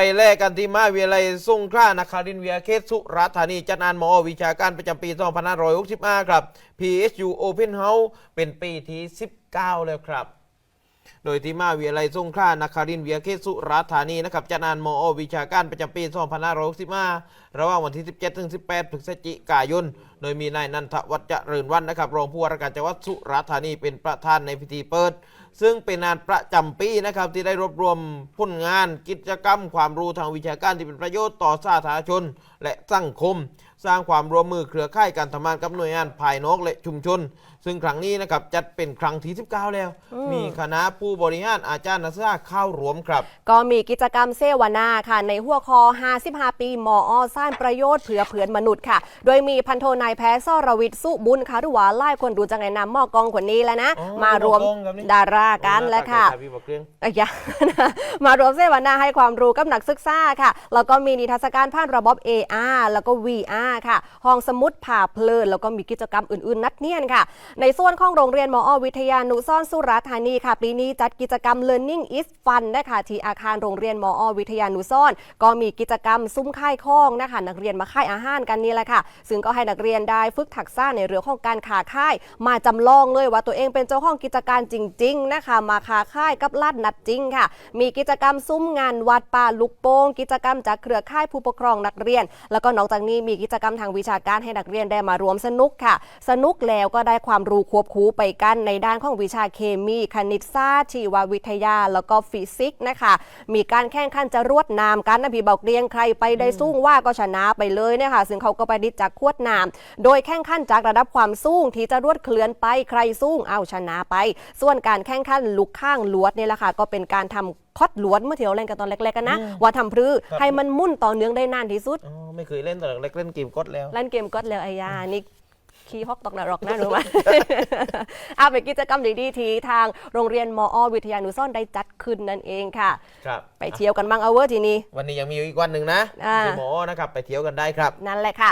ไปแลกกันที่มหาวิทยาลัยสงขลานครินเวียเขตสุราษฎร์ธานีจัดงานหมอวิชาการประจำปี 2565 ครับ PSU Open House เป็นปีที่ 19 แล้วครับ โดยที่มาวิทยาลัยสงขลานครินทร์วิทยาเขตสุราษฎร์ธานีนะครับจัดงานมอวิชาการประจำปี 2565ระหว่างวันที่ 17 ถึง 18 พฤศจิกายน โดยมีนายนันทวัฒน์เจริญวันนะครับรองผู้ว่าราชการจังหวัดสุราษฎร์ธานีเป็นประธานในพิธีเปิด ซึ่งเป็นงานประจำปีนะครับที่ได้รวบรวมผลงานกิจกรรม ความรู้ทางวิชาการที่เป็นประโยชน์ต่อสาธารณชน และสังคม สร้างความร่วมมือเครือข่ายการทำงานกับหน่วยงานภายนอกและชุมชน ซึ่งครั้งนี้นะครับจัดเป็นครั้งที่ 19 แล้วมีคณะผู้บริหารอาจารย์นักศึกษาเข้ารวมครับ ก็มีกิจกรรมเสวนาค่ะ ในหัวคอ 55 ปีมอสร้างประโยชน์เผื่อเผื่อนมนุษย์ค่ะ โดยมีพันโทนายแพทย์สรวิทย์สุบุญค่ะหรือว่าไล่คนดูจังไงนำหมอกองคนนี้แล้วนะ อ๋อมารวมหม้อกองครับนี่ ดารากันแล้วค่ะพี่บอกเรื่อง อะยะมารวมเสวนาให้ความรู้กับนักศึกษาค่ะ แล้วก็มีนิทรรศการผ่านระบบ AR แล้วก็ VR ค่ะ ห้องสมุดผ่าเพลิน แล้วก็มีกิจกรรมอื่นๆ นัดเนียนค่ะ ในส่วนของโรงเรียนมอวิทยานุสรณ์สุราธานีค่ะ ปีนี้จัดกิจกรรม Learning is Fun นะคะที่อาคารโรงเรียนมอวิทยานุสรณ์ก็มีกิจกรรมซุ้มค่ายข้องนะคะ นักเรียนมาค่ายอาหารกันนี่แหละค่ะ ซึ่งก็ให้นักเรียนได้ฝึกทักษะในเรื่องของการขาค่าย มาจำลองเลยว่าตัวเองเป็นเจ้าของกิจการจริง ๆ นะคะ มาคาค่ายกับลาดนัดจริงค่ะ มีกิจกรรมซุ้มงานวัดป่าลูกโป่งกิจกรรมจากเครือข่ายผู้ปกครองนักเรียน แล้วก็นอกจากนี้มีกิจกรรมทางวิชาการให้นักเรียนได้มารวมสนุกค่ะ สนุกแล้วก็ได้ความรู้ควบคู่ไปกันในด้านของวิชาเคมี คณิตศาสตร์ชีววิทยา แล้วก็ฟิสิกส์นะคะ มีการแข่งขันจะรวดน้ำกันนะพี่บอกเรียงใครไปได้สูงว่าก็ชนะไปเลยเนี่ยค่ะ ซึ่งเขาก็ไปดิดจากขวดน้ำโดยแข่งขันจากระดับความสูงที่จะรวดเคลื่อนไปใครสูงเอาชนะไป ส่วนการแข่งขันลุกข้างลวดเนี่ยแหละค่ะก็เป็นการทำคอดลวดเมื่อที่เราเล่นกันตอนเล็กๆกันนะอืมว่าทำพรือครับให้มันมุ่นต่อเนื่องได้นานที่สุดอ๋อ ไม่เคยเล่นแต่เล็กเล่นเกมกดแล้ว เล่นเกมก็แล้วไอ้ยานี่ขี้ฮอกตกนรกนะหนูไหมเอาเป็นกิจกรรมดีๆที่ทางโรงเรียนมอวิทยานุสรณ์ได้จัดขึ้นนั่นเองค่ะ ครับไปเที่ยวกันบ้างเอาเวอร์ทีนี้ วันนี้ยังมีอีกวันหนึ่งนะอ่าคือหมอนะครับไปเที่ยวกันได้ครับ นั่นแหละค่ะ